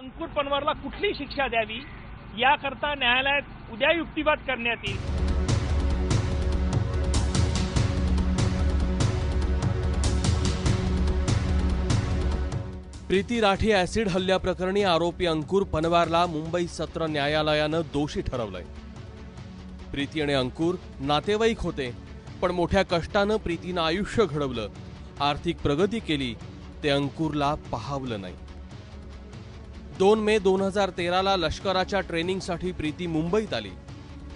अंकुर पनवारला कुठली शिक्षा द्यावी याकरता न्यायालयात उद्या युक्तिवाद करण्यात येईल. प्रीती राठी ऍसिड हल्ल्याप्रकरणी आरोपी अंकुर पनवारला मुंबई सत्र न्यायालयानं दोषी ठरवलंय. प्रीती आणि अंकुर नातेवाईक होते पण मोठ्या कष्टानं प्रीतीनं आयुष्य घडवलं. आर्थिक प्रगती केली ते अंकुरला पाहावलं नाही. दोन मे दोन हजार तेराला लष्कराच्या ट्रेनिंगसाठी प्रीती मुंबईत आली.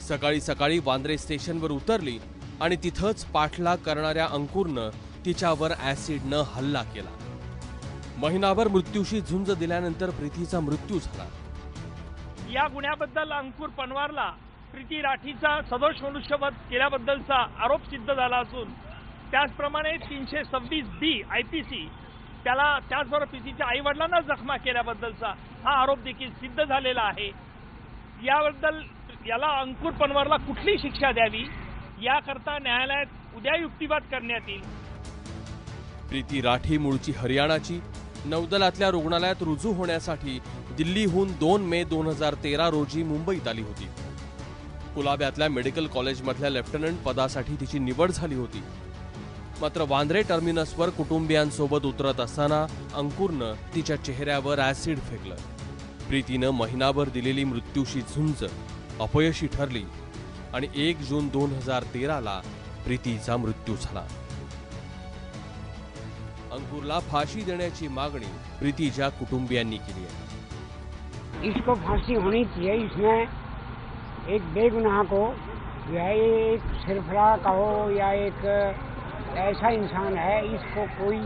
सकाळी सकाळी वांद्रे स्टेशनवर उतरली आणि तिथंच पाठलाग करणाऱ्या अंकुरनं तिच्यावर ॲसिडनं हल्ला केला. महिनाभर मृत्यूशी झुंज दिल्यानंतर प्रीतीचा मृत्यू झाला. या गुन्ह्याबद्दल अंकुर पनवारला प्रीती राठीचा सदोष मनुष्यवध केल्याबद्दलचा आरोप सिद्ध झाला असून त्याचप्रमाणे तीनशे सव्वीस बी आय पी सी त्याला त्याचबरोबर प्रीतीच्या आई वडिलांना जखमा केल्याबद्दलचा हा आरोप देखील सिद्ध झालेला आहे. याबद्दल याला अंकुर पनवारला कुठली शिक्षा द्यावी? याकरता न्यायालयात उद्या युक्तिवाद करण्यात येईल. प्रीती राठी मूळची हरियाणाची नौदलातल्या रुग्णालयात रुजू होण्यासाठी दिल्लीहून दोन मे दोन हजार तेरा रोजी मुंबईत आली होती. कुलाब्यातल्या मेडिकल कॉलेजमधल्या लेफ्टनंट पदासाठी तिची निवड झाली होती. मात्र वांद्रे टर्मिनसवर कुटुंबियांसोबत उतरत असताना अंकुरनं तिच्या चेहऱ्यावर ऍसिड फेकलं. प्रीतीनं महिनाभर दिलेली मृत्यूशी झुंज अपयशी ठरली आणि एक जून दोन हजार तेराला प्रीतीचा मृत्यू झाला. अंकुरला फाशी देण्याची मागणी प्रीतीच्या कुटुंबियांनी केली आहे. इसको फांसी होनी चाहिए इसमें एक बेगुनाह को या एक सिरफरा का हो या एक ऐसा इंसान है इसको कोई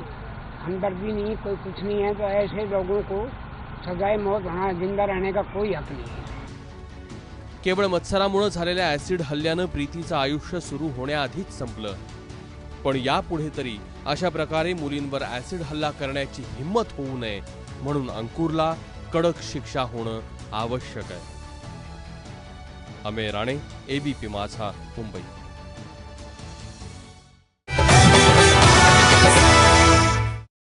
हमदर्दी नहीं कोई कुछ नहीं है तो ऐसे लोगों को सजाए मौत होना जिंदा रहने का कोई हक नहीं है। केवळ मत्सरामुळे झालेल्या ऍसिड हल्ल्यानं प्रीतीचं आयुष्य सुरू होण्याआधीच संपलं. पण यापुढे तरी अशा प्रकारे मुलींवर ऍसिड हल्ला करण्याची हिंमत होऊ नये म्हणून अंकुरला कडक शिक्षा होणं आवश्यक आहे. अमेय राणे एबीपी माझा मुंबई.